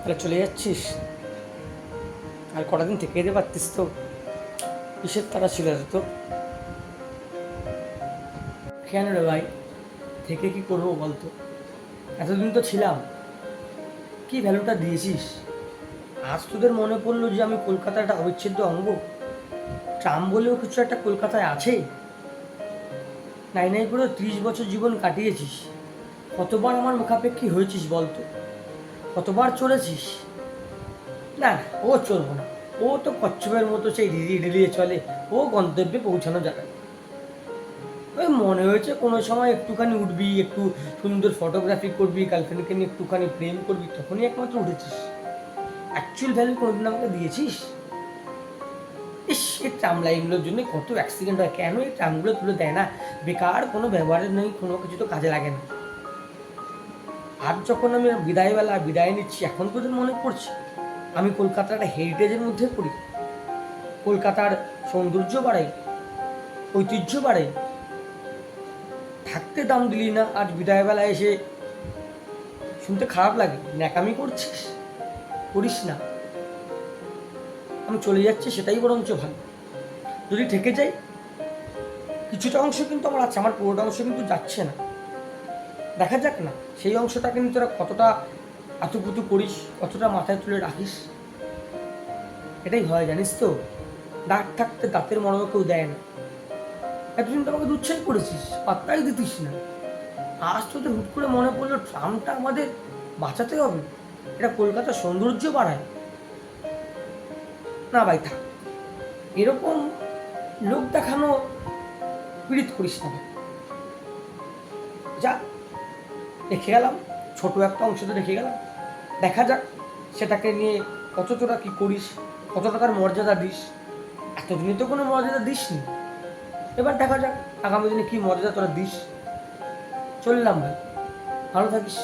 তাহলে চলে যাচ্ছিস? আর কটা দিন থেকে যেতে পারতিস তো? কিসের তারা ছিল তো কেন রে ভাই? থেকে কি করব বলতো? এতদিন তো ছিলাম। কি ভ্যালুটা দিয়েছিস? আজ তোদের মনে পড়ল যে আমি কলকাতার একটা অবিচ্ছেদ্য অঙ্গ। ট্রাম বলেও কিছু একটা কলকাতায় আছে। নাই নাই করে ত্রিশ বছর জীবন কাটিয়েছিস। কতবার আমার মুখাপেক্ষী হয়েছিস বলতো? কতবার চলেছিস? না ও চলবো না। ও তো কচ্ছপের মতো সেই রিলি রিলিয়ে চলে। ও গন্তব্যে পৌঁছানো যাবে ওই মনে হয়েছে কোনো সময় একটুখানি উঠবি, একটু সুন্দর ফটোগ্রাফি করবি গার্লফ্রেন্ডকে নিয়ে একটুখানি প্রেম করবি, তখনই একমাত্র উঠেছিস। অ্যাকচুয়াল ভ্যালু কোনোদিন আমাকে দিয়েছিস? ইস এই ট্রাম লাইনগুলোর জন্য কত অ্যাক্সিডেন্ট হয়। কেন এই ট্রামগুলো তুলে দেয় না? বেকার কোনো ব্যবহারের নেই, কোনো কিছু তো কাজে লাগে না। আর যখন আমি বিদায়বেলা বিদায় নিচ্ছি, এখন পর্যন্ত মনে পড়ছে, আমি কলকাতার একটা হেরিটেজের মধ্যে পড়ি। কলকাতার সৌন্দর্য বাড়াই ঐতিহ্য বাড়ে। থাকতে দাম দিলি না, আজ বিদায়বেলা এসে শুনতে খারাপ লাগে। ন্যাকামি করছিস? করিস না। আমি চলে যাচ্ছি, সেটাই বরঞ্চ ভালো। যদি থেকে যাই, কিছুটা অংশ কিন্তু আমার আছে, আমার পুরোটা অংশ কিন্তু যাচ্ছে না। দেখা যাক না, সেই অংশটাকে নিয়ে তোরা কতটা আতুপুতু করিস, কতটা মাথায় তুলে রাখিস। এটাই হয়, জানিস তো? দাঁত থাকতে দাঁতের মর্ম কেউ দেয় না। এতদিন তো আমাকে দুচ্ছাই করেছিস, পাত্তাই দিতিস না। আজ তোদের হুট করে মনে পড়ল ট্রামটা আমাদের বাঁচাতে হবে। এটা কলকাতার সৌন্দর্য বাড়ায়। না ভাই, থাক। এরকম লোক দেখানো পীড়িত করিস না যা। রেখে গেলাম, ছোট একটা অংশ তো রেখে গেলাম। দেখা যাক সেটাকে নিয়ে কত তোরা কী করিস, কত টাকার মর্যাদা দিস। এতদিনে তো কোনো মর্যাদা দিস নি এবার দেখা যাক আগামী দিনে কী মর্যাদা তোরা দিস। চললাম ভাই, ভালো থাকিস।